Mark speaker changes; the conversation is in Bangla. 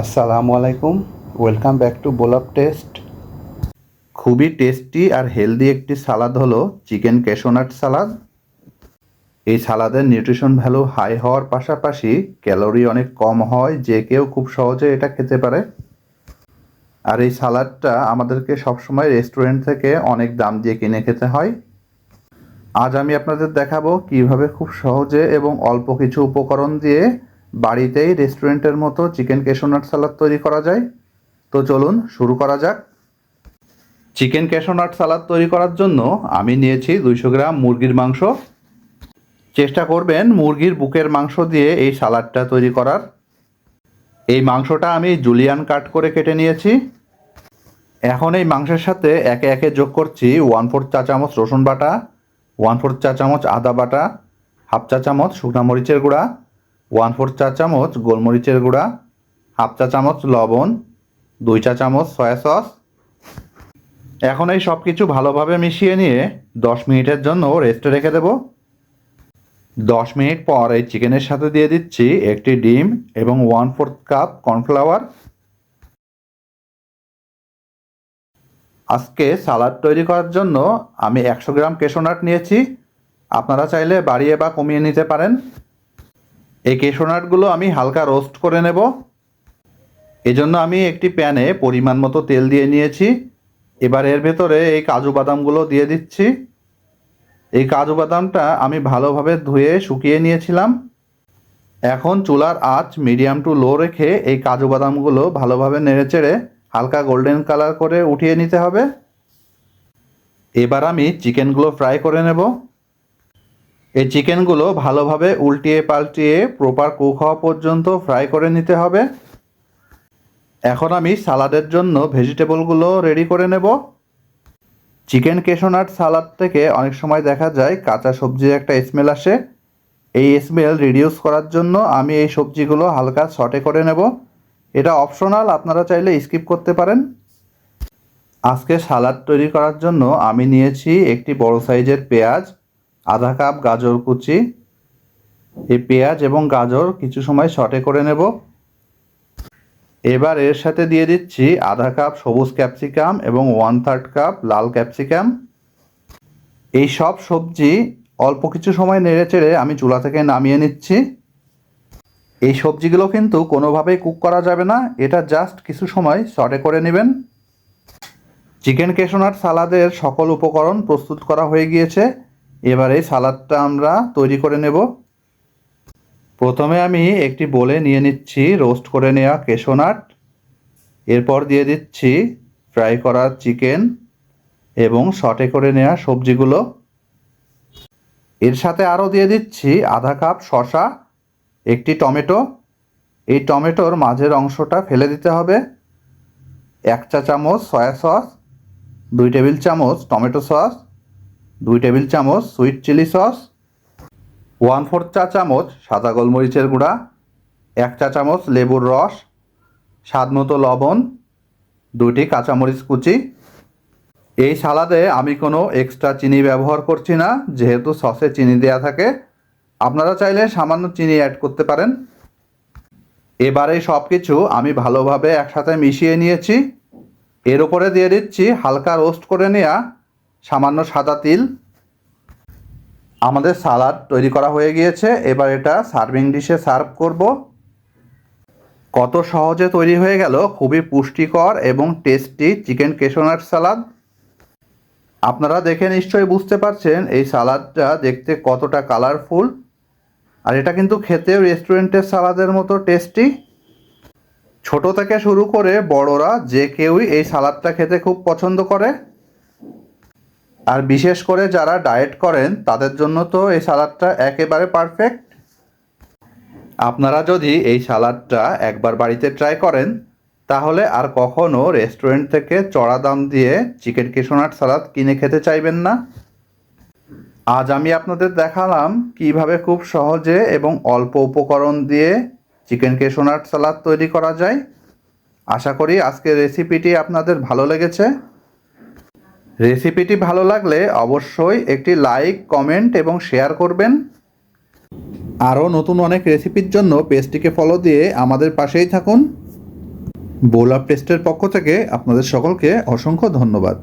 Speaker 1: আসসালামু আলাইকুম। ওয়েলকাম ব্যাক টু বোলাপ টেস্ট খুবই টেস্টি আর হেলদি একটি সালাদ হলো চিকেন ক্যাশোনাট সালাদ এই সালাদের নিউট্রিশন ভ্যালু হাই হওয়ার পাশাপাশি ক্যালোরি অনেক কম হয়, যে কেউ খুব সহজে এটা খেতে পারে। আর এই সালাদটা আমাদেরকে সবসময় রেস্টুরেন্ট থেকে অনেক দাম দিয়ে কিনে খেতে হয়। আজ আমি আপনাদের দেখাবো কীভাবে খুব সহজে এবং অল্প কিছু উপকরণ দিয়ে বাড়িতেই রেস্টুরেন্টের মতো চিকেন ক্যাশোনাট সালাদ তৈরি করা যায়। তো চলুন শুরু করা যাক। চিকেন ক্যাশোনাট সালাদ তৈরি করার জন্য আমি নিয়েছি দুইশো গ্রাম মুরগির মাংস। চেষ্টা করবেন মুরগির বুকের মাংস দিয়ে এই সালাদটা তৈরি করার। এই মাংসটা আমি জুলিয়ান কাট করে কেটে নিয়েছি। এখন এই মাংসের সাথে একে একে যোগ করছি ওয়ান ফোর্থ চা চামচ রসুন বাটা ওয়ান ফোর্থ চা চামচ আদা বাটা, হাফ চা চামচ শুকনো মরিচের গুঁড়া ওয়ান ফোর্থ চা চামচ গোলমরিচের গুঁড়া, হাফ চা চামচ লবণ, দুই চা চামচ সয়া সস। এখন এই সব কিছু ভালোভাবে মিশিয়ে নিয়ে দশ মিনিটের জন্য রেস্টে রেখে দেব। দশ মিনিট পর এই চিকেনের সাথে দিয়ে দিচ্ছি একটি ডিম এবং ওয়ান ফোর্থ কাপ কর্নফ্লাওয়ার। আজকে সালাদ তৈরি করার জন্য আমি একশো গ্রাম কেশোনাট নিয়েছি। আপনারা চাইলে বাড়িয়ে বা কমিয়ে নিতে পারেন। এই কেশোনাটগুলো আমি হালকা রোস্ট করে নেব। এজন্য আমি একটি প্যানে পরিমাণ মতো তেল দিয়ে নিয়েছি। এবার এর ভেতরে এই কাজু বাদামগুলো দিয়ে দিচ্ছি। এই কাজু বাদামটা আমি ভালোভাবে ধুয়ে শুকিয়ে নিয়েছিলাম। এখন চুলার আঁচ মিডিয়াম টু লো রেখে এই কাজু বাদামগুলো ভালোভাবে নেড়েচেড়ে হালকা গোল্ডেন কালার করে উঠিয়ে নিতে হবে। এবার আমি চিকেনগুলো ফ্রাই করে নেব। এই চিকেনগুলো ভালোভাবে উল্টিয়ে পাল্টিয়ে প্রপার কুক হওয়া পর্যন্ত ফ্রাই করে নিতে হবে। এখন আমি সালাডের জন্য ভেজিটেবলগুলো রেডি করে নেব। চিকেন কেশোনাট সালাদ থেকে অনেক সময় দেখা যায় কাঁচা সবজির একটা স্মেল আসে। এই স্মেল রিডিউস করার জন্য আমি এই সবজিগুলো হালকা সটে করে নেব। এটা অপশনাল আপনারা চাইলে স্কিপ করতে পারেন। আজকে সালাদ তৈরি করার জন্য আমি নিয়েছি একটি বড় সাইজের পেঁয়াজ। আধা কাপ গাজর কুচি এই পেঁয়াজ এবং গাজর কিছু সময় সটে করে নেব। এবার এর সাথে দিয়ে দিচ্ছি আধা কাপ সবুজ ক্যাপসিকাম এবং ওয়ান থার্ড কাপ লাল ক্যাপসিকাম। এই সব সবজি অল্প কিছু সময় নেড়ে চেড়ে আমি চুলা থেকে নামিয়ে নিচ্ছি। এই সবজিগুলো কিন্তু কোনোভাবেই কুক করা যাবে না, এটা জাস্ট কিছু সময় সটে করে নেবেন। চিকেন কেশোনাট সালাদের সকল উপকরণ প্রস্তুত করা হয়ে গিয়েছে। এবার এই সালাদটা আমরা তৈরি করে নেব। প্রথমে আমি একটি বলে নিয়ে নিচ্ছি, রোস্ট করে নেওয়া কেশোনাট। এরপর দিয়ে দিচ্ছি ফ্রাই করা চিকেন এবং সটে করে নেওয়া সবজিগুলো। এর সাথে আরও দিয়ে দিচ্ছি আধা কাপ শশা একটি টমেটো। এই টমেটোর মাঝের অংশটা ফেলে দিতে হবে। এক চা চামচ সয়া সস, দুই টেবিল চামচ টমেটো সস দুই টেবিল চামচ sweet chilli sauce one fourth চা চামচ সাদা গোলমরিচের গুঁড়া, এক চা চামচ লেবুর রস, স্বাদ মতো লবণ দুটি কাঁচামরিচ কুচি। এই সালাদে আমি কোনো এক্সট্রা চিনি ব্যবহার করছি না, যেহেতু সসে চিনি দেওয়া থাকে। আপনারা চাইলে সামান্য চিনি অ্যাড করতে পারেন। এবারে সব কিছু আমি ভালোভাবে একসাথে মিশিয়ে নিয়েছি। এর উপরে দিয়ে দিচ্ছি হালকা রোস্ট করে নেওয়া সামান্য সাদা তিল। আমাদের সালাদ তৈরি করা হয়ে গিয়েছে। এবার এটা সার্ভিং ডিশে সার্ভ করব। কত সহজে তৈরি হয়ে গেল, খুবই পুষ্টিকর এবং টেস্টি চিকেন কেশোনাট সালাদ। আপনারা দেখে নিশ্চয়ই বুঝতে পারছেন, এই সালাদটা দেখতে কতটা কালারফুল। আর এটা কিন্তু খেতেও রেস্টুরেন্টের সালাদের মতো টেস্টি। ছোট থেকে শুরু করে বড়রা যে কেউই এই সালাদটা খেতে খুব পছন্দ করে। আর বিশেষ করে যারা ডায়েট করেন, তাদের জন্য তো এই সালাদটা একেবারে পারফেক্ট আপনারা যদি এই সালাদটা একবার বাড়িতে ট্রাই করেন, তাহলে আর কখনও রেস্টুরেন্ট থেকে চড়া দাম দিয়ে চিকেন কেশোনাট সালাদ কিনে খেতে চাইবেন না। আজ আমি আপনাদের দেখালাম কীভাবে খুব সহজে এবং অল্প উপকরণ দিয়ে চিকেন কেশোনাট সালাদ তৈরি করা যায়। আশা করি আজকের রেসিপিটি আপনাদের ভালো লেগেছে। রেসিপিটি ভালো লাগলে অবশ্যই একটি লাইক কমেন্ট এবং শেয়ার করবেন। আরও নতুন অনেক রেসিপির জন্য পেজটিকে ফলো দিয়ে আমাদের পাশেই থাকুন। বোলা পেস্টের পক্ষ থেকে আপনাদের সকলকে অসংখ্য ধন্যবাদ।